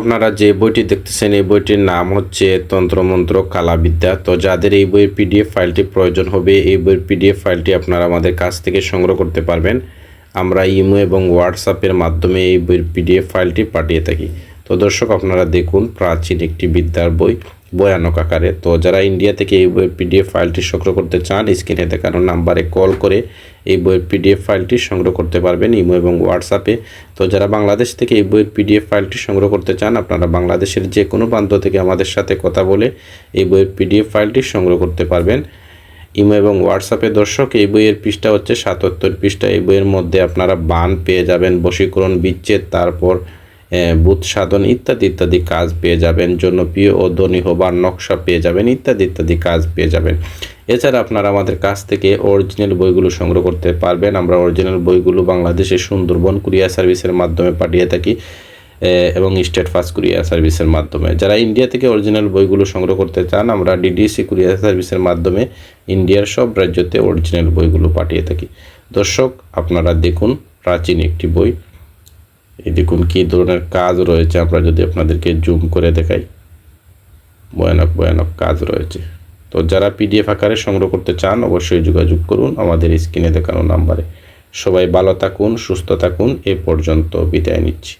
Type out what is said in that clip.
আপনারা যে বইটি দেখতেছেন, এই বইটির নাম হচ্ছে তন্ত্রমন্ত্র কালাবিদ্যা। তো যাদের এই বইয়ের পিডিএফ ফাইলটি প্রয়োজন হবে, এই বইয়ের পিডিএফ ফাইলটি আপনারা আমাদের কাছ থেকে সংগ্রহ করতে পারবেন। আমরা ইমো এবং হোয়াটসঅ্যাপের মাধ্যমে এই বইয়ের পিডিএফ ফাইলটি পাঠিয়ে থাকি। তো দর্শক, আপনারা দেখুন, প্রাচীন একটি বিদ্যার বই। ভয়ানক আকারে। তো যারা ইন্ডিয়া থেকে এই বইয়ের পিডিএফ ফাইলটি সংগ্রহ করতে চান স্ক্রিনে দেখানো নাম্বারে কল করে এই বইয়ের পিডিএফ ফাইলটি সংগ্রহ করতে পারবেন ইমো এবং হোয়াটসঅ্যাপে তো যারা বাংলাদেশ থেকে এই বইয়ের পিডিএফ ফাইলটি সংগ্রহ করতে চান, আপনারা বাংলাদেশের যে কোনো প্রান্ত থেকে আমাদের সাথে কথা বলে এই বইয়ের পিডিএফ ফাইলটি সংগ্রহ করতে পারবেন। ইমো এবং হোয়াটসঅ্যাপে দর্শক, এই বইয়ের পৃষ্ঠা হচ্ছে সাতাত্তর পৃষ্ঠা। এই বইয়ের মধ্যে আপনারা বান পেয়ে যাবেন, বশীকরণ, বিচ্ছেদ, তারপর বুথ সাধন ইত্যাদি ইত্যাদি কাজ পেয়ে যাবেন, জনপ্রিয় ও ধনী হবার নকশা পেয়ে যাবেন, ইত্যাদি ইত্যাদি কাজ পেয়ে যাবেন। এছাড়া আপনারা আমাদের কাছ থেকে অরিজিনাল বইগুলো সংগ্রহ করতে পারবেন। আমরা অরিজিনাল বইগুলো বাংলাদেশের সুন্দরবন কুরিয়ার সার্ভিসের মাধ্যমে পাঠিয়ে থাকি এবং স্টেট ফাস্ট কুরিয়ার সার্ভিসের মাধ্যমে। যারা ইন্ডিয়া থেকে অরিজিনাল বইগুলো সংগ্রহ করতে চান, আমরা ডিডিসি কুরিয়ার সার্ভিসের মাধ্যমে ইন্ডিয়ার সব রাজ্যতে অরিজিনাল বইগুলো পাঠিয়ে থাকি। দর্শক, আপনারা দেখুন প্রাচীন একটি বই। এই দেখুন কী ধরনের কাজ রয়েছে, আমরা যদি আপনাদেরকে জুম করে দেখাই। ভয়ানক ভয়ানক কাজ রয়েছে। তো যারা পিডিএফ আকারে সংগ্রহ করতে চান, অবশ্যই যোগাযোগ করুন আমাদের স্ক্রিনে দেখানো নাম্বারে। সবাই ভালো থাকুন, সুস্থ থাকুন, এ পর্যন্ত বিদায় নিচ্ছি।